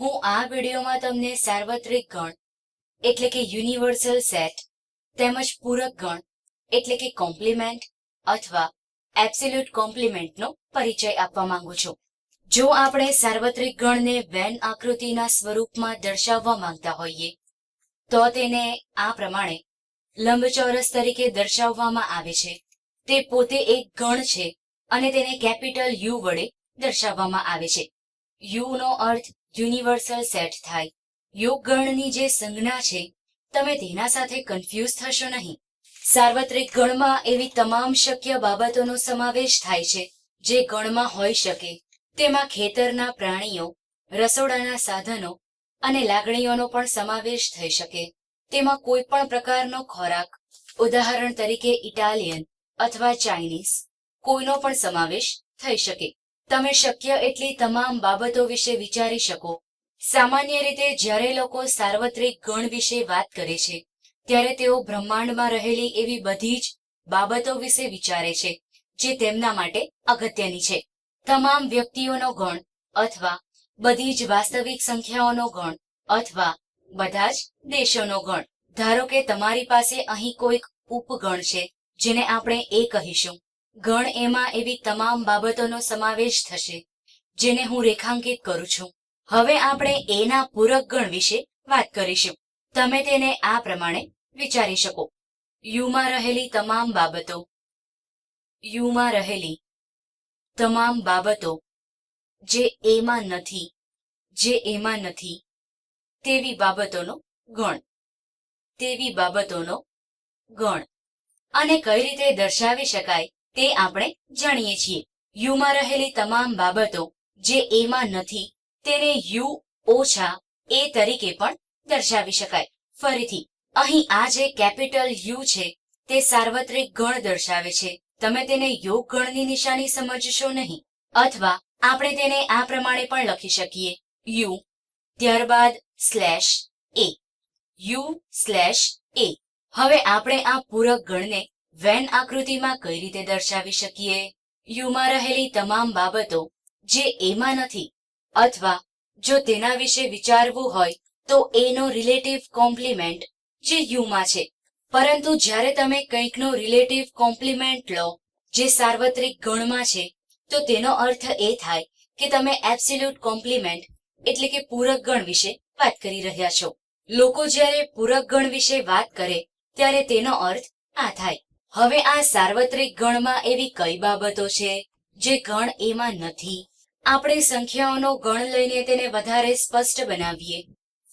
હું આ વિડીયોમાં તમને સાર્વત્રિક ગણ, એટલે કે યુનિવર્સલ સેટ, તેમજ પૂરક ગણ, એટલે કે કોમ્પ્લિમેન્ટ અથવા એબ્સોલ્યુટ કોમ્પ્લિમેન્ટનો પરિચય આપવા માંગુ છું. જો આપણે સાર્વત્રિક ગણને વેન આકૃતિના સ્વરૂપમાં દર્શાવવા માંગતા હોઈએ, તો તેને આ પ્રમાણે લંબચોરસ તરીકે દર્શાવવામાં આવે છે. તે પોતે એક ગણ છે અને તેને કેપિટલ યુ વડે દર્શાવવામાં આવે છે. યુ નો અર્થ યુનિવર્સલ સેટ થાય. યોગ ગણની જે સંજ્ઞા છે, તમે તેના સાથે કન્ફ્યુઝ થશો નહીં. સાર્વત્રિક ગણમાં એવી તમામ શક્ય બાબતોનો સમાવેશ થાય છે, જે ગણમાં હોઈ શકે. તેમાં ખેતરના પ્રાણીઓ, રસોડાના સાધનો અને લાગણીઓનો પણ સમાવેશ થઈ શકે. તેમાં કોઈ પણ પ્રકારનો ખોરાક, ઉદાહરણ તરીકે ઇટાલિયન અથવા ચાઇનીઝ, કોઈનો પણ સમાવેશ થઈ શકે. તમે શક્ય એટલી તમામ બાબતો વિશે વિચારી શકો. સામાન્ય રીતે જ્યારે લોકો સાર્વત્રિક ગણ વિશે વાત કરે છે, ત્યારે તેઓ બ્રહ્માંડમાં રહેલી એવી બધી જ બાબતો વિશે વિચારે છે, જે તેમના માટે અગત્યની છે. તમામ વ્યક્તિઓનો ગણ અથવા બધી જ વાસ્તવિક સંખ્યાઓનો ગણ અથવા બધા જ દેશોનો ગણ. ધારો કે તમારી પાસે અહીં કોઈક ઉપગણ છે, જેને આપણે એ કહીશું. ગણ એમાં એવી તમામ બાબતોનો સમાવેશ થશે, જેને હું રેખાંકિત કરું છું. હવે આપણે એના પૂરક ગણ વિશે વાત કરીશું. તમે તેને આ પ્રમાણે વિચારી શકો. યુમાં રહેલી તમામ બાબતો. યુમાં રહેલી તમામ બાબતો જે એમાં નથી, જે એમાં નથી, તેવી બાબતોનો ગણ. તેવી બાબતોનો ગણ. અને કઈ રીતે દર્શાવી શકાય તે આપણે જાણીએ છીએ. યુમાં રહેલી તમામ બાબતો જે એમાં નથી, તેને યુ ઓછા એ તરીકે પણ દર્શાવી શકાય. ફરીથી, અહીં આ જે કેપિટલ યુ છે, તે સાર્વત્રિક ગણ દર્શાવે છે. તમે તેને યોગ ગણની નિશાની સમજશો નહીં. અથવા આપણે તેને આ પ્રમાણે પણ લખી શકીએ. યુ ત્યારબાદ slash A. U slash A. હવે આપણે આ પૂરક ગણને વેન આકૃતિમાં કઈ રીતે દર્શાવી શકીએ? યુમાં રહેલી તમામ બાબતો જે એમાં નથી અથવા જો તેના વિશે વિચારવું હોય તો એનો રિલેટિવ કોમ્પ્લિમેન્ટ જે યુમાં છે. પરંતુ જ્યારે તમે કંઈકનો રિલેટિવ કોમ્પ્લિમેન્ટ લો જે સાર્વત્રિક ગણમાં છે, તો તેનો અર્થ એ થાય કે તમે એબ્સોલ્યુટ કોમ્પ્લિમેન્ટ એટલે કે પૂરક ગણ વિશે વાત કરી રહ્યા છો. લોકો જ્યારે પૂરક ગણ વિશે વાત કરે, ત્યારે તેનો અર્થ આ થાય. હવે આ સાર્વત્રિક ગણમાં એવી કઈ બાબતો છે જે ગણ એમાં નથી? આપણે સંખ્યાઓનો ગણ લઈને તેને વધારે સ્પષ્ટ બનાવીએ.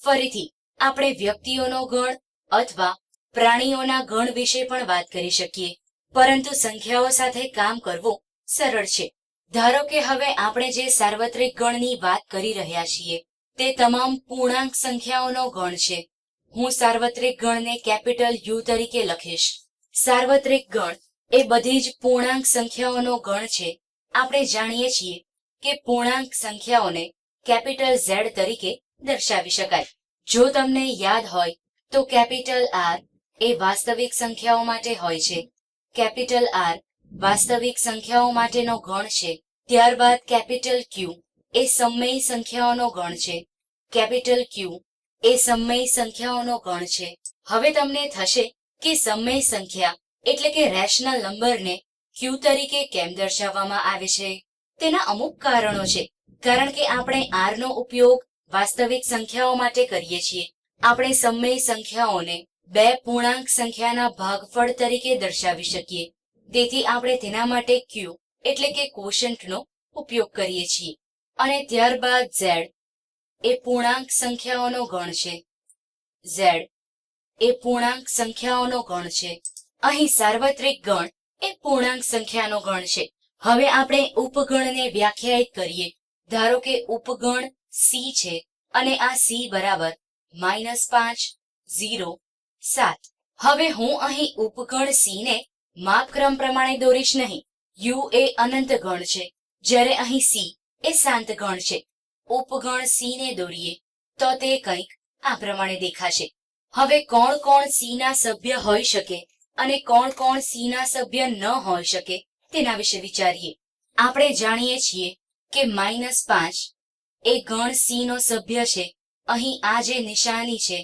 ફરીથી, આપણે વ્યક્તિઓનો ગણ અથવા પ્રાણીઓના ગણ વિશે પણ વાત કરી શકીએ. પરંતુ સંખ્યાઓ સાથે કામ કરવું સરળ છે. ધારો કે હવે આપણે જે સાર્વત્રિક ગણની વાત કરી રહ્યા છીએ, તે તમામ પૂર્ણાંક સંખ્યાઓનો ગણ છે. હું સાર્વત્રિક ગણને કેપિટલ યુ તરીકે લખીશ. સાર્વત્રિક ગણ એ બધી જ પૂર્ણાંક સંખ્યાઓનો ગણ છે. આપણે જાણીએ છીએ કે પૂર્ણાંક સંખ્યાઓને કેપિટલ ઝેડ તરીકે દર્શાવી શકાય. જો તમને યાદ હોય, તો કેપિટલ આર એ વાસ્તવિક સંખ્યાઓ માટે હોય છે. કેપિટલ આર વાસ્તવિક સંખ્યાઓ માટેનો ગણ છે. ત્યારબાદ કેપિટલ ક્યુ એ સમય સંખ્યાઓનો ગણ છે. કેપિટલ ક્યુ એ સમય સંખ્યાઓનો ગણ છે. હવે તમને થશે કે સમય સંખ્યા, એટલે કે રેશનલ નંબરને ક્યુ તરીકે કેમ દર્શાવવામાં આવે છે? તેના અમુક કારણો છે. કારણ કે આપણે આર નો ઉપયોગ વાસ્તવિક સંખ્યાઓ માટે કરીએ છીએ. આપણે સમય સંખ્યાઓને બે પૂર્ણાંક સંખ્યાના ભાગફળ તરીકે દર્શાવી શકીએ. તેથી આપણે તેના માટે ક્યુ એટલે કે કોશન્ટનો ઉપયોગ કરીએ છીએ. અને ત્યારબાદ ઝેડ એ પૂર્ણાંક સંખ્યાઓનો ગણ છે. ઝેડ એ પૂર્ણાંક સંખ્યાઓનો ગણ છે. અહીં સાર્વત્રિક ગણ એ પૂર્ણાંક સંખ્યાનો ગણ છે. હવે આપણે ઉપગણને વ્યાખ્યાયિત કરીએ. ધારો કે ઉપગણ સી છે અને આ સી બરાબર માઇનસ પાંચ, ઝીરો, સાત. હવે હું અહીં ઉપગણ સી ને માપક્રમ પ્રમાણે દોરીશ નહીં. યુ એ અનંત ગણ છે. જ્યારે અહીં સી એ શાંત ગણ છે. ઉપગણ સી ને દોરીએ તો તે કંઈક આ પ્રમાણે દેખાશે. હવે કોણ કોણ સી સભ્ય હોઈ શકે અને કોણ કોણ સી સભ્ય ન હોઈ શકે તેના વિશે વિચારીએ. આપણે જાણીએ છીએ કે માઇનસ પાંચ એ ગણ સી નો સભ્ય છે. અહીં આ જે નિશાની છે,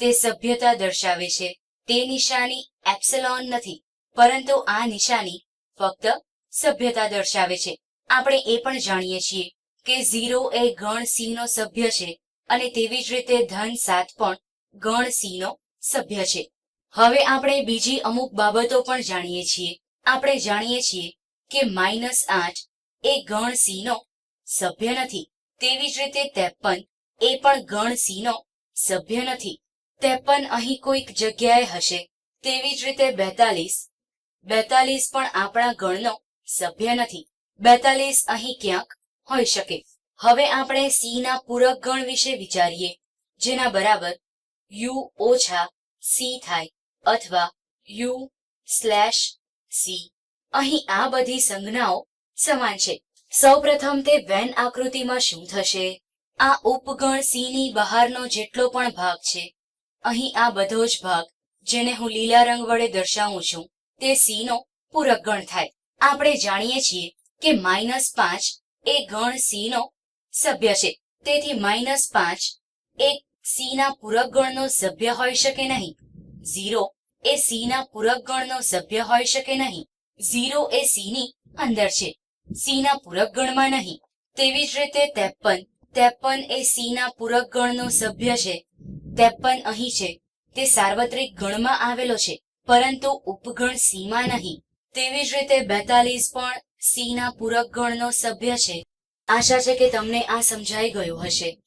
તે સભ્યતા દર્શાવે છે. તે નિશાની એપ્સલોન નથી, પરંતુ આ નિશાની ફક્ત સભ્યતા દર્શાવે છે. આપણે એ પણ જાણીએ છીએ કે ઝીરો એ ગણ સી નો સભ્ય છે અને તેવી જ રીતે ધન સાત પણ ગણ સી નો સભ્ય છે. હવે આપણે બીજી અમુક બાબતો પણ જાણીએ છીએ. આપણે જાણીએ છીએ કે માઇનસ આઠ એ ગણ સી નો સભ્ય નથી. તેવી જ રીતે ત્રેપન એ પણ ગણ સી નો સભ્ય નથી. ત્રેપન અહીં કોઈક જગ્યાએ હશે. તેવી જ રીતે બેતાલીસ. બેતાલીસ પણ આપણા ગણનો સભ્ય નથી. બેતાલીસ અહીં ક્યાંક હોઈ શકે. હવે આપણે સી ના પૂરક ગણ વિશે વિચારીએ. જેના બરાબર યુ ઓછા સી થાય અથવા યુ સ્લેશ સી અહીં આ બધી સંજ્ઞાઓ સમાન છે. સૌપ્રથમ તે વેન આકૃતિમાં શું થશે? આ ઉપગણ સી ની બહારનો જેટલો પણ ભાગ છે. અહીં આ બધો જ ભાગ, જેને હું લીલા રંગ વડે દર્શાવું છું, તે સી નો પૂરક ગણ થાય. આપણે જાણીએ છીએ કે માઇનસ પાંચ એ ગણ સી નો સભ્ય છે. તેથી માઇનસ પાંચ એ સી ના પૂરક ગણનો સભ્ય હોઈ શકે નહીં. ઝીરો એ સી ના પૂરક ગણનો સભ્ય હોઈ શકે નહીં. ઝીરો એ સી ની અંદર છે. સી ના પૂરક ગણમાં નહીં. તેવી જ રીતે ત્રેપન ત્રેપન એ સી ના પૂરક ગણનો સભ્ય છે. ત્રેપન અહીં છે. તે સાર્વત્રિક ગણમાં આવેલો છે. પરંતુ ઉપગણ સીમાં નહીં. તેવી જ રીતે બેતાલીસ પણ સી ના પૂરક ગણનો સભ્ય છે. આશા છે કે તમને આ સમજાઈ ગયું હશે.